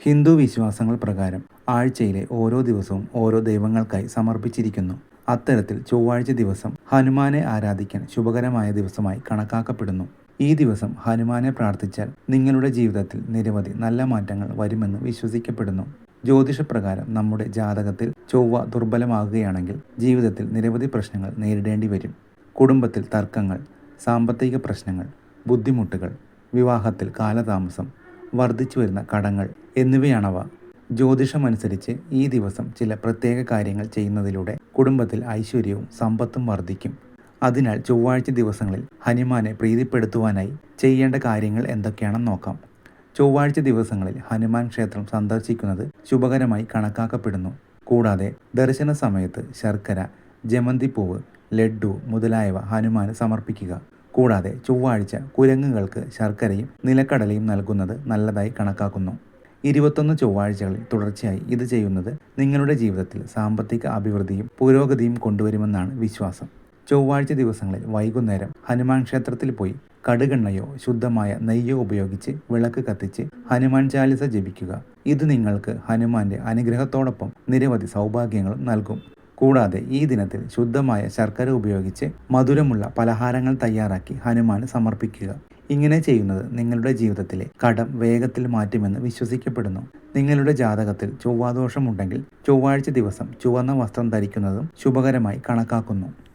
ഹിന്ദു വിശ്വാസങ്ങൾ പ്രകാരം ആഴ്ചയിലെ ഓരോ ദിവസവും ഓരോ ദൈവങ്ങൾക്കായി സമർപ്പിച്ചിരിക്കുന്നു. അത്തരത്തിൽ ചൊവ്വാഴ്ച ദിവസം ഹനുമാനെ ആരാധിക്കാൻ ശുഭകരമായ ദിവസമായി കണക്കാക്കപ്പെടുന്നു. ഈ ദിവസം ഹനുമാനെ പ്രാർത്ഥിച്ചാൽ നിങ്ങളുടെ ജീവിതത്തിൽ നിരവധി നല്ല മാറ്റങ്ങൾ വരുമെന്ന് വിശ്വസിക്കപ്പെടുന്നു. ജ്യോതിഷപ്രകാരം നമ്മുടെ ജാതകത്തിൽ ചൊവ്വ ദുർബലമാകുകയാണെങ്കിൽ ജീവിതത്തിൽ നിരവധി പ്രശ്നങ്ങൾ നേരിടേണ്ടി വരും. കുടുംബത്തിൽ തർക്കങ്ങൾ സാമ്പത്തിക പ്രശ്നങ്ങൾ ബുദ്ധിമുട്ടുകൾ വിവാഹത്തിൽ കാലതാമസം വർദ്ധിച്ചു വരുന്ന കടങ്ങൾ എന്നിവയാണവ. ജ്യോതിഷമനുസരിച്ച് ഈ ദിവസം ചില പ്രത്യേക കാര്യങ്ങൾ ചെയ്യുന്നതിലൂടെ കുടുംബത്തിൽ ഐശ്വര്യവും സമ്പത്തും വർദ്ധിക്കും. അതിനാൽ ചൊവ്വാഴ്ച ദിവസങ്ങളിൽ ഹനുമാനെ പ്രീതിപ്പെടുത്തുവാനായി ചെയ്യേണ്ട കാര്യങ്ങൾ എന്തൊക്കെയാണെന്ന് നോക്കാം. ചൊവ്വാഴ്ച ദിവസങ്ങളിൽ ഹനുമാൻ ക്ഷേത്രം സന്ദർശിക്കുന്നത് ശുഭകരമായി കണക്കാക്കപ്പെടുന്നു. കൂടാതെ ദർശന സമയത്ത് ശർക്കര ജമന്തിപ്പൂവ് ലഡ്ഡു മുതലായവ ഹനുമാന് സമർപ്പിക്കുക. കൂടാതെ ചൊവ്വാഴ്ച കുരങ്ങുകൾക്ക് ശർക്കരയും നിലക്കടലയും നൽകുന്നത് നല്ലതായി കണക്കാക്കുന്നു. ഇരുപത്തൊന്ന് ചൊവ്വാഴ്ചകളിൽ തുടർച്ചയായി ഇത് ചെയ്യുന്നത് നിങ്ങളുടെ ജീവിതത്തിൽ സാമ്പത്തിക അഭിവൃദ്ധിയും പുരോഗതിയും കൊണ്ടുവരുമെന്നാണ് വിശ്വാസം. ചൊവ്വാഴ്ച ദിവസങ്ങളിൽ വൈകുന്നേരം ഹനുമാൻ ക്ഷേത്രത്തിൽ പോയി കടുകെണ്ണയോ ശുദ്ധമായ നെയ്യോ ഉപയോഗിച്ച് വിളക്ക് കത്തിച്ച് ഹനുമാൻ ചാലിസ ജപിക്കുക. ഇത് നിങ്ങൾക്ക് ഹനുമാന്റെ അനുഗ്രഹത്തോടൊപ്പം നിരവധി സൗഭാഗ്യങ്ങളും നൽകും. കൂടാതെ ഈ ദിനത്തിൽ ശുദ്ധമായ ശർക്കര ഉപയോഗിച്ച് മധുരമുള്ള പലഹാരങ്ങൾ തയ്യാറാക്കി ഹനുമാന് സമർപ്പിക്കുക. ഇങ്ങനെ ചെയ്യുന്നത് നിങ്ങളുടെ ജീവിതത്തിലെ കടം വേഗത്തിൽ മാറ്റുമെന്ന് വിശ്വസിക്കപ്പെടുന്നു. നിങ്ങളുടെ ജാതകത്തിൽ ചൊവ്വാദോഷമുണ്ടെങ്കിൽ ചൊവ്വാഴ്ച ദിവസം ചുവന്ന വസ്ത്രം ധരിക്കുന്നതും ശുഭകരമായി കണക്കാക്കുന്നു.